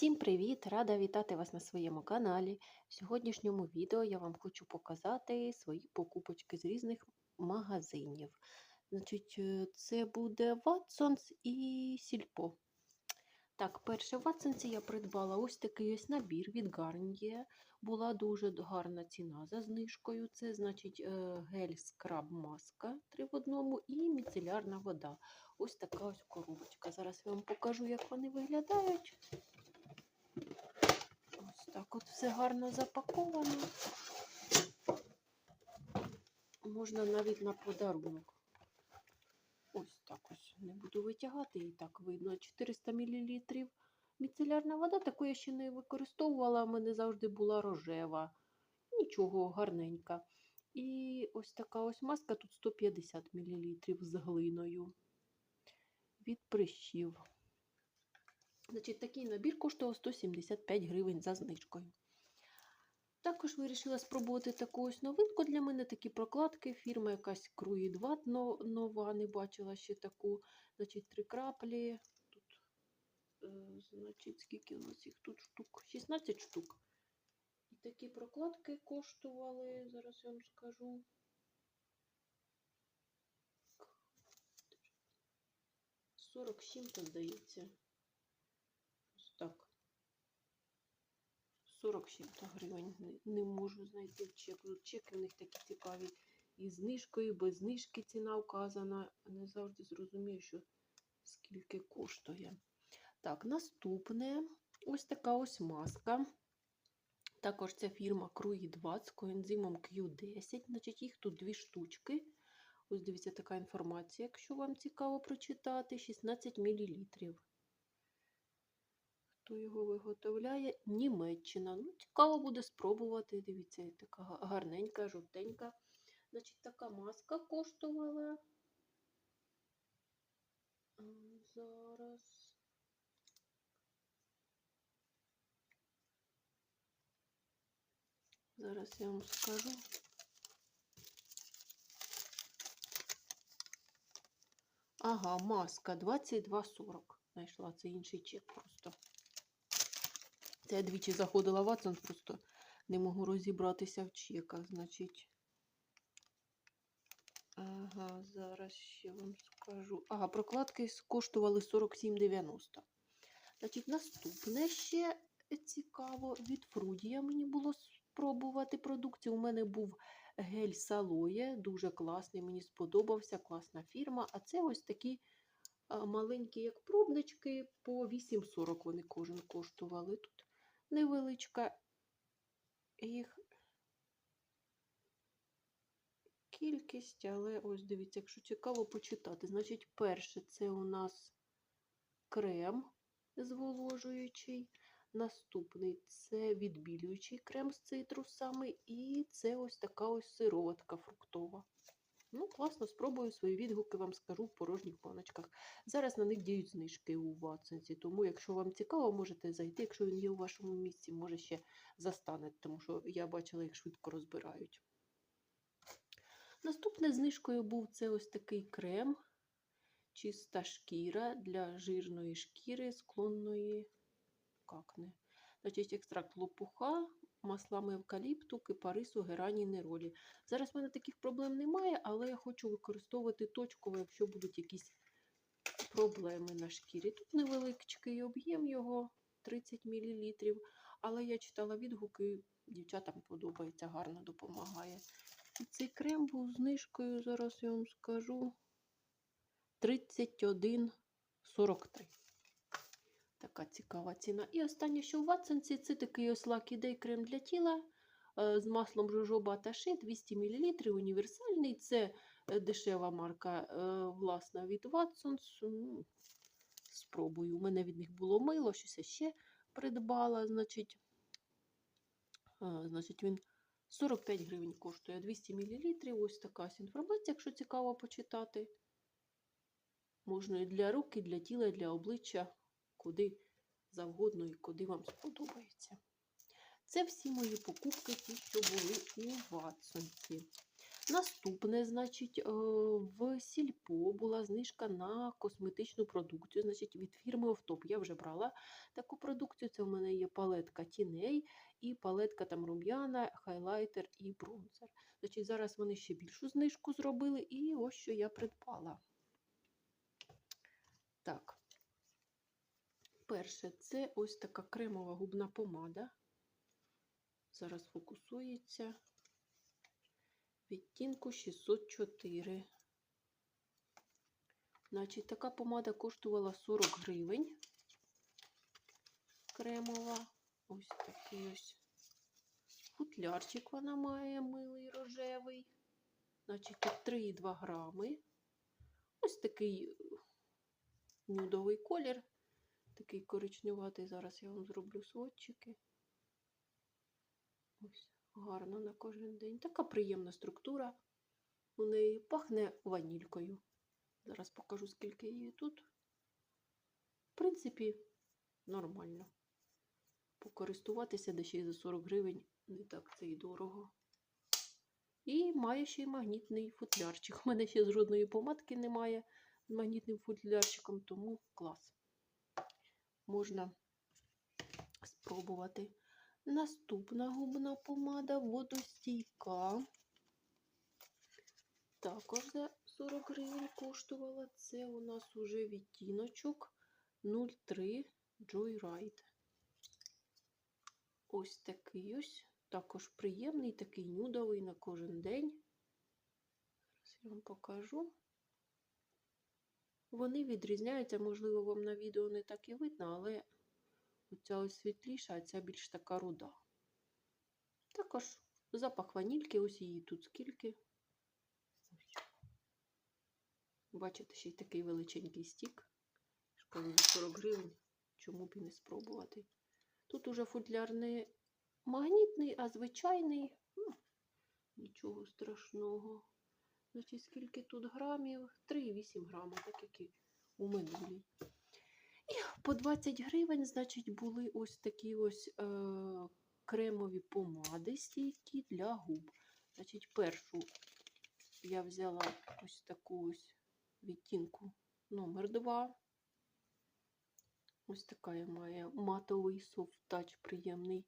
Всім привіт! Рада вітати вас на своєму каналі. В сьогоднішньому відео я вам хочу показати свої покупочки з різних магазинів. Значить, е, це буде Watsons і Сільпо. Так, перше в Watsons я придбала ось такий ось набір від Garnier. Була дуже гарна ціна за знижкою. Це значить е, гель скраб маска 3 в одному і міцелярна вода. Ось така ось коробочка. Зараз я вам покажу, як вони виглядають. Так от все гарно запаковано. Можна навіть на подарунок. Ось так ось. Не буду витягати, і так видно. 400 мл міцелярна вода. Таку я ще не використовувала, в мене завжди була рожева. Нічого, гарненька. І ось така ось маска, тут 150 мл з глиною. Від прищів. Значить, такий набір коштував 175 гривень за знижкою. Також вирішила спробувати таку ось новинку для мене, такі прокладки. Фірма якась Cruid Watt нова, не бачила ще таку. Значить, три краплі. Тут, е, значить, скільки у нас їх тут штук? 16 штук. І такі прокладки коштували, зараз я вам скажу. Сорок сім, здається. Ось так. 47 гривень. Не, можу знайти чек. Тут чеки в них такі цікаві. І знижкою, без знижки ціна вказана. Не завжди зрозумію, що скільки коштує. Так, наступне ось така ось маска. Також ця фірма Cruid 20 з коензимом Q10. Значить, їх тут дві штучки. Ось дивіться, така інформація, якщо вам цікаво прочитати, 16 мл. Хто його виготовляє? Німеччина. Ну, цікаво буде спробувати. Дивіться, така гарненька, жовтенька. Значить, така маска коштувала. Зараз. Зараз я вам скажу. Ага, маска 22,40. Знайшла це інший чек просто. Це я двічі заходила в Watson, просто не можу розібратися в чеках, значить. Ага, зараз ще вам скажу. Ага, прокладки коштували 47,90. Значить, наступне ще цікаво. Від Фрудія мені було спробувати продукцію. У мене був гель Салоє, дуже класний, мені сподобався, класна фірма. А це ось такі маленькі, як пробнички, по 8,40 вони кожен коштували. Тут невеличка їх кількість, але ось дивіться, якщо цікаво почитати. Значить, перше це у нас крем зволожуючий. Наступний це відбілюючий крем з цитрусами, і це ось така ось сироватка фруктова. Ну, класно, спробую свої відгуки, вам скажу в порожніх баночках. Зараз на них діють знижки у Ватсенсі, тому, якщо вам цікаво, можете зайти. Якщо він є у вашому місці, може ще застанете, тому що я бачила, як швидко розбирають. Наступне знижкою був це ось такий крем, чиста шкіра для жирної шкіри, склонної какни. Значить, екстракт лопуха, маслами евкаліпту, кипарису, герані, неролі. Зараз в мене таких проблем немає, але я хочу використовувати точково, якщо будуть якісь проблеми на шкірі. Тут невеличкий об'єм його 30 мл. Але я читала відгуки, дівчатам подобається, гарно допомагає. І цей крем був знижкою, зараз я вам скажу 31,43. Така цікава ціна. І останнє, що в Ватсонці, це такий ось Day крем для тіла з маслом жожоба та ши 200 мл. Універсальний. Це е, дешева марка, е, власна від Watsons. Спробую. У мене від них було мило, щось я ще придбала. Значить, значить він 45 гривень коштує 200 мл. Ось така інформація, якщо цікаво почитати. Можна і для рук, і для тіла, і для обличчя куди завгодно і куди вам сподобається. Це всі мої покупки, ті, що були у Ватсонці. Наступне, значить, е, в Сільпо була знижка на косметичну продукцію, значить, від фірми Офтоп. Я вже брала таку продукцію. Це в мене є палетка тіней і палетка там рум'яна, хайлайтер і бронзер. Значить, зараз вони ще більшу знижку зробили, і ось що я придбала. Так. Перше, це ось така кремова губна помада. Зараз фокусується. Відтінку 604. Значить, така помада коштувала 40 гривень. Кремова. Ось такий ось футлярчик вона має милий рожевий. Значить, тут 3,2 грами. Ось такий нюдовий колір. Такий коричневатий. Зараз я вам зроблю сводчики. Ось, гарно на кожен день. Така приємна структура. У неї пахне ванількою. Зараз покажу, скільки її тут. В принципі, нормально. Покористуватися де ще й за 40 гривень не так це й дорого. І має ще й магнітний футлярчик. У мене ще жодної помадки немає з магнітним футлярчиком, тому клас. Можна спробувати. Наступна губна помада водостійка. Також за 40 гривень коштувала. Це у нас уже відтіночок 03 Joyride. Ось такий ось. Також приємний, такий нюдовий на кожен день. Зараз я вам покажу. Вони відрізняються, можливо, вам на відео не так і видно, але оця ось світліша, а ця більш така руда. Також запах ванільки, ось її тут скільки. Бачите, ще й такий величенький стік. Шкода 40 гривень. Чому б і не спробувати? Тут уже футляр не магнітний, а звичайний. Нічого страшного. Значить, скільки тут грамів? 3,8 грама, так як і у минулій. І по 20 гривень, значить, були ось такі ось е, кремові помади стійкі для губ. Значить, першу я взяла ось таку ось відтінку номер 2. Ось така я має матовий touch приємний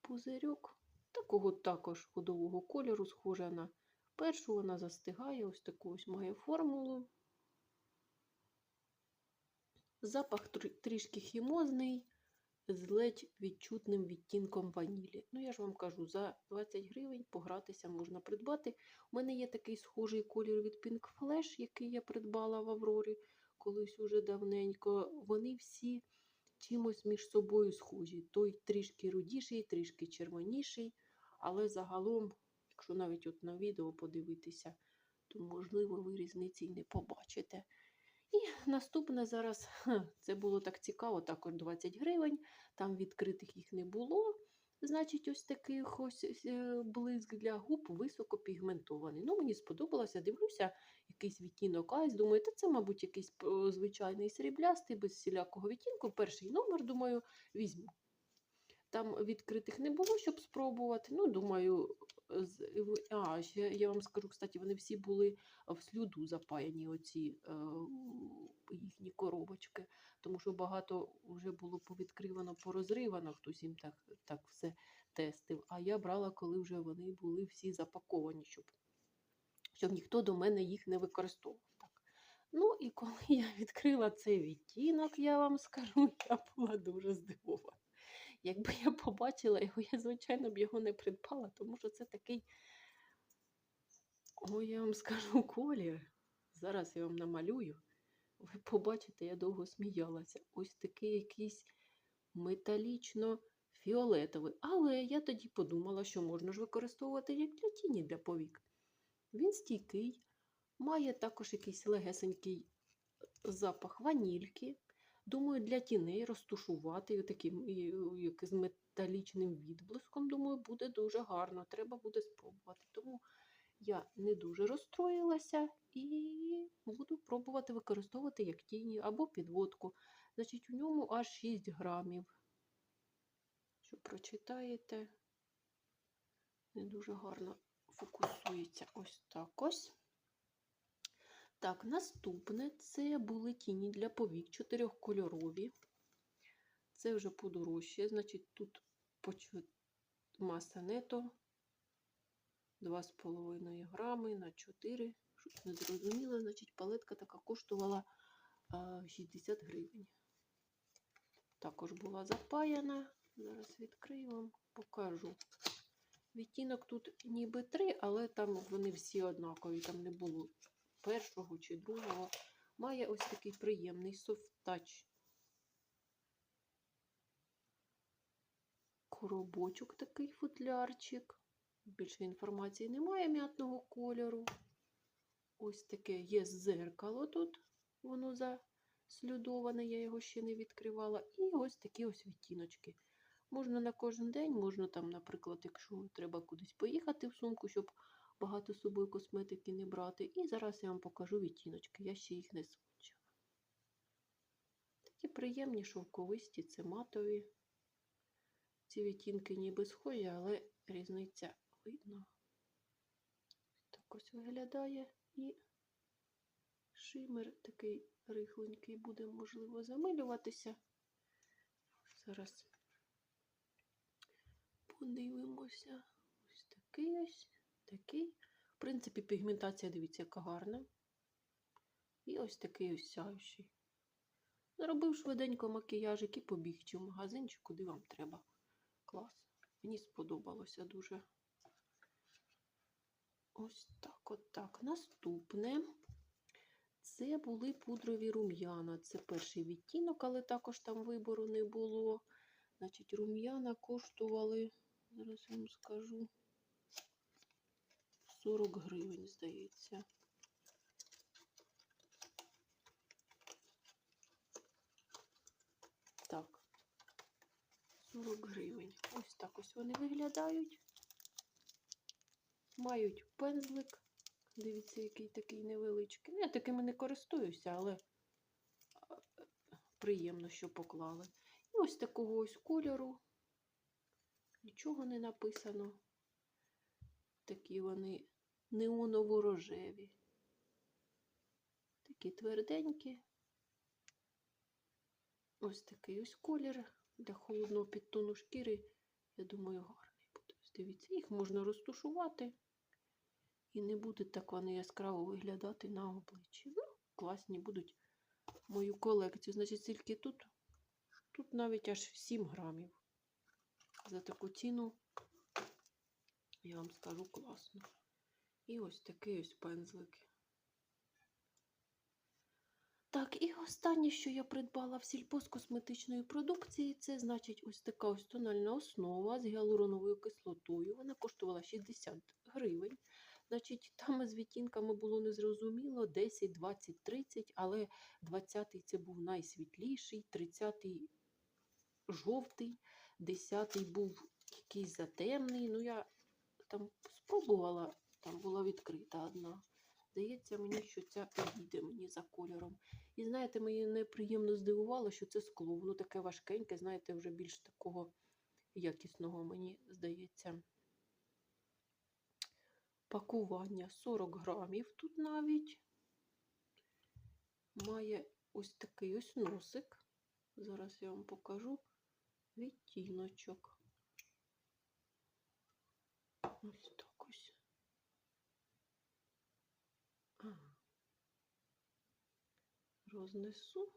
пузирьок. Такого також ходового кольору, схожа на першу, вона застигає, ось таку ось має формулу. Запах трішки хімозний, з ледь відчутним відтінком ванілі. Ну, я ж вам кажу, за 20 гривень погратися можна придбати. У мене є такий схожий колір від Pink Flash, який я придбала в Аврорі колись уже давненько. Вони всі чимось між собою схожі. Той трішки рудіший, трішки червоніший, але загалом, якщо навіть от на відео подивитися, то можливо ви різниці й не побачите. І наступне зараз, це було так цікаво, також 20 гривень, там відкритих їх не було. Значить, ось такий ось е, блиск для губ високопігментований. Ну, мені сподобалося, дивлюся, якийсь відтінок айс. Думаю, та це, мабуть, якийсь е, звичайний сріблястий, без всілякого відтінку. Перший номер, думаю, візьму. Там відкритих не було, щоб спробувати. Ну, думаю, а, ще я вам скажу, кстати, вони всі були в слюду запаяні, оці е, їхні коробочки, тому що багато вже було повідкривано, порозривано, хтось їм так, так все тестив. А я брала, коли вже вони були всі запаковані, щоб, щоб ніхто до мене їх не використовував. Ну і коли я відкрила цей відтінок, я вам скажу, я була дуже здивована. Якби я побачила його, я, звичайно, б його не придбала, тому що це такий, ой, я вам скажу, колір. Зараз я вам намалюю. Ви побачите, я довго сміялася. Ось такий якийсь металічно-фіолетовий. Але я тоді подумала, що можна ж використовувати як для тіні для повік. Він стійкий, має також якийсь легесенький запах ванільки. Думаю, для тіней розтушувати таким як з металічним відблиском, думаю, буде дуже гарно. Треба буде спробувати. Тому я не дуже розстроїлася і буду пробувати використовувати як тіні або підводку. Значить, у ньому аж 6 грамів. Що прочитаєте? Не дуже гарно фокусується ось так ось. Так, наступне це були тіні для повік чотирьохкольорові. Це вже подорожче, значить, тут маса нето 2,5 грами на 4. Щось не зрозуміло, значить, палетка така коштувала 60 гривень. Також була запаяна. Зараз відкрию вам, покажу. Відтінок тут ніби три, але там вони всі однакові, там не було першого чи другого. Має ось такий приємний софт-тач. Коробочок такий футлярчик. Більше інформації немає м'ятного кольору. Ось таке є зеркало тут. Воно заслюдоване, я його ще не відкривала. І ось такі ось відтіночки. Можна на кожен день, можна там, наприклад, якщо треба кудись поїхати в сумку, щоб багато з собою косметики не брати. І зараз я вам покажу відтіночки. Я ще їх не сводчила. Такі приємні шовковисті, це матові. Ці відтінки ніби схожі, але різниця видно. Так ось виглядає. І шимер такий рихленький буде, можливо, замилюватися. Зараз подивимося. Ось такий ось, такий. В принципі, пігментація, дивіться, яка гарна. І ось такий ось сяючий. Зробив швиденько макіяжик і побіг чи в магазин, чи куди вам треба. Клас. Мені сподобалося дуже. Ось так, от так. Наступне. Це були пудрові рум'яна. Це перший відтінок, але також там вибору не було. Значить, рум'яна коштували, зараз вам скажу, 40 гривень, здається. Так, 40 гривень. Ось так ось вони виглядають. Мають пензлик. Дивіться, який такий невеличкий. Я такими не користуюся, але приємно, що поклали. І ось такого ось кольору. Нічого не написано. Такі вони неоново-рожеві. Такі тверденькі. Ось такий ось колір для холодного підтону шкіри. Я думаю, гарний буде. Ось Дивіться, їх можна розтушувати. І не буде так вони яскраво виглядати на обличчі. Ну, класні будуть мою колекцію. Значить, скільки тут? Тут навіть аж 7 грамів. За таку ціну, я вам скажу, класно. І ось такий ось пензлик. Так, і останнє, що я придбала в сільпо з косметичної продукції, це значить ось така ось тональна основа з гіалуроновою кислотою. Вона коштувала 60 гривень. Значить, там з відтінками було незрозуміло 10, 20, 30, але 20-й це був найсвітліший, 30-й жовтий, 10-й був якийсь затемний. Ну, я там спробувала, там була відкрита одна. Здається мені, що ця підійде мені за кольором. І знаєте, мені неприємно здивувало, що це скло. Воно таке важкеньке, знаєте, вже більш такого якісного, мені здається пакування 40 грамів тут навіть. Має ось такий ось носик. Зараз я вам покажу відтіночок. Ось. Ага. Рознесу.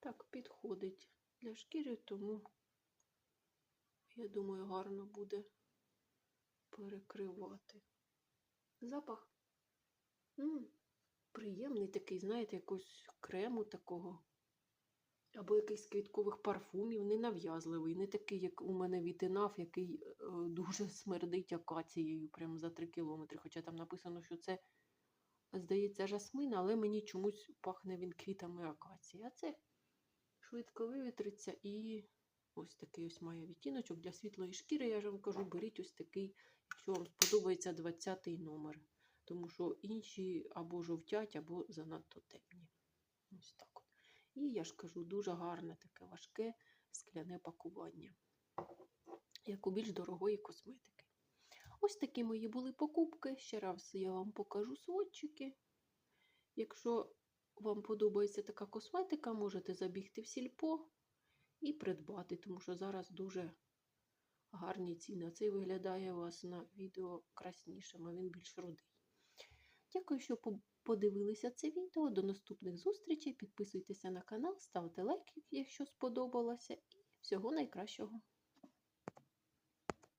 Так, підходить для шкіри, тому, я думаю, гарно буде перекривати. Запах м приємний такий, знаєте, якогось крему такого. Або якийсь квіткових парфумів, ненав'язливий, не такий, як у мене вітинав, який е, дуже смердить акацією прямо за 3 кілометри. Хоча там написано, що це, здається, жасмин, але мені чомусь пахне він квітами акації. А це швидко вивітриться і ось такий ось має відтіночок для світлої шкіри. Я ж вам кажу, беріть ось такий, якщо вам сподобається 20-й номер. Тому що інші або жовтять, або занадто темні. Ось так. І я ж кажу, дуже гарне таке важке скляне пакування, як у більш дорогої косметики. Ось такі мої були покупки. Ще раз я вам покажу сводчики. Якщо вам подобається така косметика, можете забігти в сільпо і придбати, тому що зараз дуже гарні ціни. Цей виглядає у вас на відео краснішим, а він більш рудий. Дякую, що подивилися це відео. До наступних зустрічей. Підписуйтеся на канал, ставте лайки, якщо сподобалося. І всього найкращого.